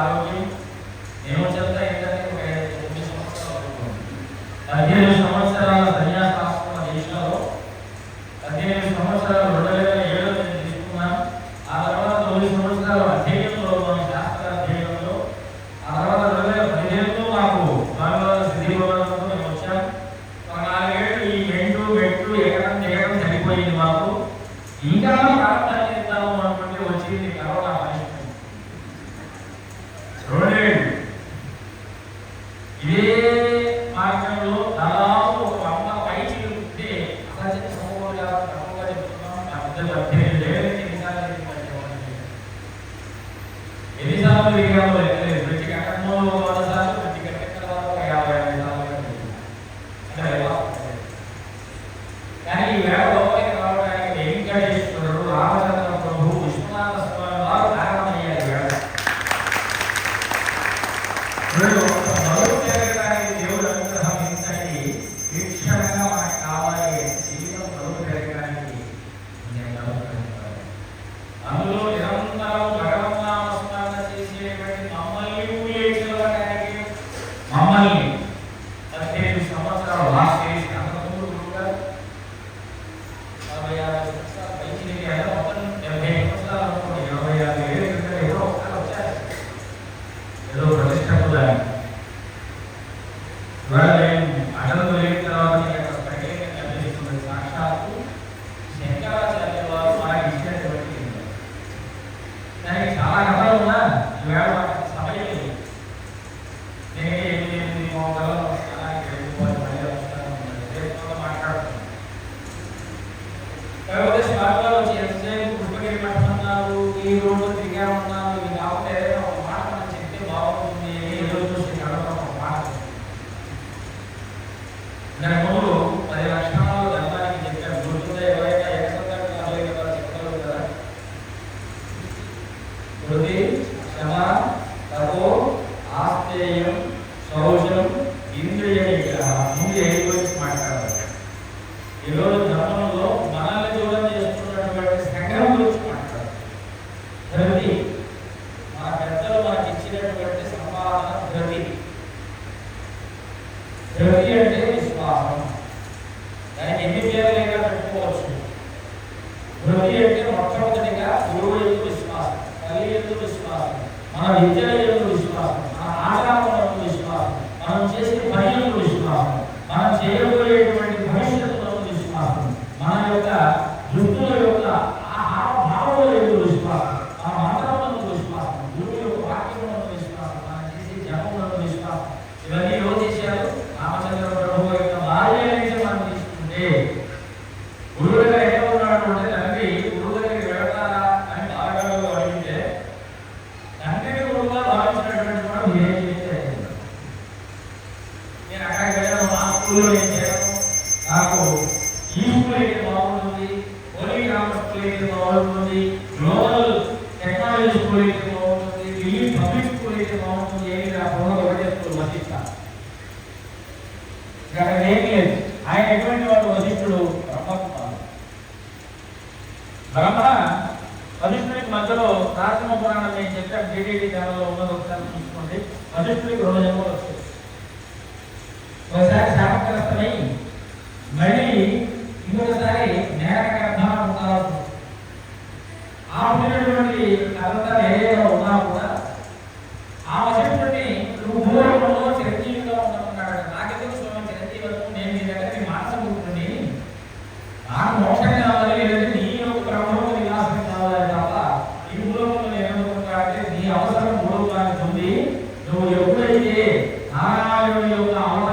ఆరోగ్యం. ఏమో చెప్తా ఏంటంటే ఒక ఐదు సంవత్సరాలు సంవత్సరాల yang boleh, eh, mereka akan mau ప్రతిష్ట పొందాలి అటలు వెళ్ళిన తర్వాత ప్రత్యేకంగా సాక్షాత్తు శంకరాచార్య వారు మనకి ఇచ్చినటువంటి దానికి చాలా కథలు ఉన్నా ఈవేళ సమయం నేను ఎనిమిది ఎనిమిది మాట్లాడుతున్నాను. ఈ రోడ్డు తిరిగా ఉన్నాను ఇవి కాకపోతే ఏదైనా ఒక మాట మనం చెప్తే బాగుంటుంది అని ఎదురు చూసి నడవడం ఒక మాట దాని ముందు పది లక్షణాలు ధర్మానికి చెప్పాను గుర్తుందా ఎవరైనా ఏకసంతకు నలభై కదా చెప్పగలుగుతారా వృద్ధి క్షమ తపో ఆస్తేయం శౌచం ఇంద్రియ నిగ్రహం ఇంద్రియ గురించి మాట్లాడాలి. ఈరోజు ధర్మంలో మనల్ని దూరం చేస్తున్నటువంటి సంఘం గురించి మాట్లాడాలి. ధృతి మన పెద్దలు మనకి ఇచ్చినటువంటి సంపాదన ధృతి. ధృతి అంటే విశ్వాసం. దానికి ఎన్ని పేర్లైనా పెట్టుకోవచ్చు. ధృతి అంటే మొట్టమొదటిగా గురువు ఎందు విశ్వాసం తల్లి ఎందు విశ్వాసం మన విద్య యొక్క విశ్వాసం మన ఆచారం యొక్క విశ్వాసం మనం చేసే పని యొక్క విశ్వాసం మనం చేయబోయేటువంటి భవిష్యత్తు యొక్క విశ్వాసం మన యొక్క వృత్తుల యొక్క ఆ భావముల యొక్క విశ్వాసం మన మంత్రం విశ్వాసం గురువు యొక్క విశ్వాసం మనం చేసే విశ్వాసం ఇవన్నీ ఎవరు చేశారు? రామచంద్ర ప్రభు యొక్క భార్య నుంచి మనం తీసుకుంటే గురువు దగ్గర ఎక్కడ ఉన్నాడు అంటే తండ్రి గురువు దగ్గరికి వెళ్తారా అని బాలగాడు అడిగితే తండ్రిని గురువుగా భావించినటువంటి వాడు చేస్తే నేను అక్కడికి వెళ్ళాను మా స్కూల్లో ఏం నాకు ఈ స్కూల్ బాగుంటుంది ఓలీ గ్రామర్ స్కూల్ బాగుంటుంది గ్లోబల్ టెక్నాలజీ స్కూల్ బాగుంటుంది ఢిల్లీ పబ్లిక్ స్కూల్ బాగుంటుంది ఏమి ఏం లేదు. ఆయన ఎటువంటి వాడు బ్రహ్మ వశిష్ఠుడికి మధ్యలో రాసిన పురాణం నేను చెప్పాను టీడీడీ ఛానల్లో ఉన్నది ఒకసారి చూసుకోండి. వశిష్ఠుడికి రెండు జన్మలు వస్తాయి ఉన్నటువంటి అనంతా ఏదైనా ఉన్నా కూడా ఆమె చెప్పుని నువ్వు భూరంలో చిరంజీవిగా నీ అవసరం భూరంగానికి ఉంది. నువ్వు ఎప్పుడైతే నారాయణ యొక్క అవసరం